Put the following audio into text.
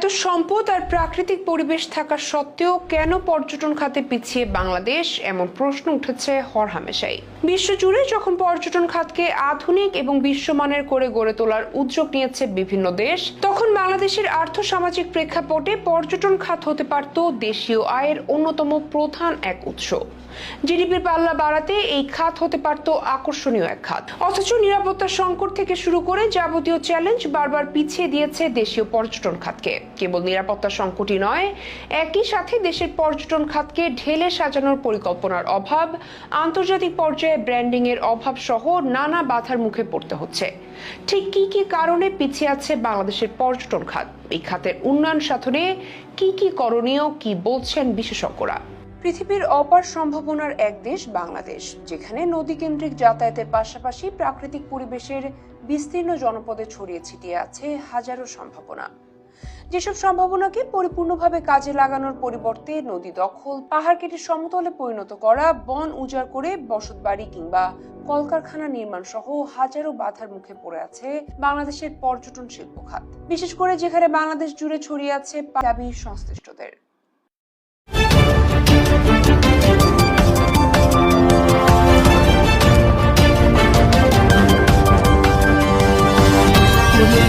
এত সম্পদ আর প্রাকৃতিক পরিবেশ থাকা সত্ত্বেও কেন পর্যটন খাতে পিছিয়ে বাংলাদেশ? এমন প্রশ্ন উঠেছে হরহামেশাই। বিশ্বজুড়ে যখন পর্যটন খাতকে আধুনিক এবং বিশ্বমানের করে গড়ে তোলার উদ্যোগ নিয়েছে বিভিন্ন দেশ, তখন বাংলাদেশের আর্থসামাজিক প্রেক্ষাপটে পর্যটন খাত হতে পারত দেশীয় আয়ের অন্যতম প্রধান এক উৎস। জিডিপির পাল্লা বাড়াতে এই খাত হতে পারত আকর্ষণীয় এক খাত। অথচ নিরাপত্তা সংকট থেকে শুরু করে যাবতীয় চ্যালেঞ্জ বারবার পিছিয়ে দিয়েছে দেশীয় পর্যটন খাতকে। কেবল নিরাপত্তা সংকটই নয়, একই সাথে দেশের পর্যটন খাতকে ঢেলে সাজানোর পরিকল্পনার অভাব, আন্তর্জাতিক পর্যায়ে ব্র্যান্ডিং এর অভাব সহ নানা বাধার মুখে পড়তে হচ্ছে। ঠিক কি কি কারণে পিছিয়ে আছে বাংলাদেশের পর্যটন খাত? এই খাতের উন্নয়ন সাধনে কি কি করণীয়, কি বলছেন বিশেষজ্ঞরা? পৃথিবীর অপার সম্ভাবনার এক দেশ বাংলাদেশ, যেখানে নদী কেন্দ্রিক যাতায়াতের পাশাপাশি প্রাকৃতিক পরিবেশের বিস্তীর্ণ জনপদে ছড়িয়ে ছিটিয়ে আছে হাজারো সম্ভাবনা। যেসব সম্ভাবনাকে পরিপূর্ণভাবে কাজে লাগানোর পরিবর্তে নদী দখল, পাহাড় কেটে সমতলে পরিণত করা, বন উজাড় করে বসত বাড়ি কিংবা কলকারখানা নির্মাণ সহ হাজারো বাধার মুখে পড়ে আছে বাংলাদেশের পর্যটন শিল্প খাত। বিশেষ করে যেখানে বাংলাদেশ জুড়ে ছড়িয়ে আছে সংশ্লিষ্টদের।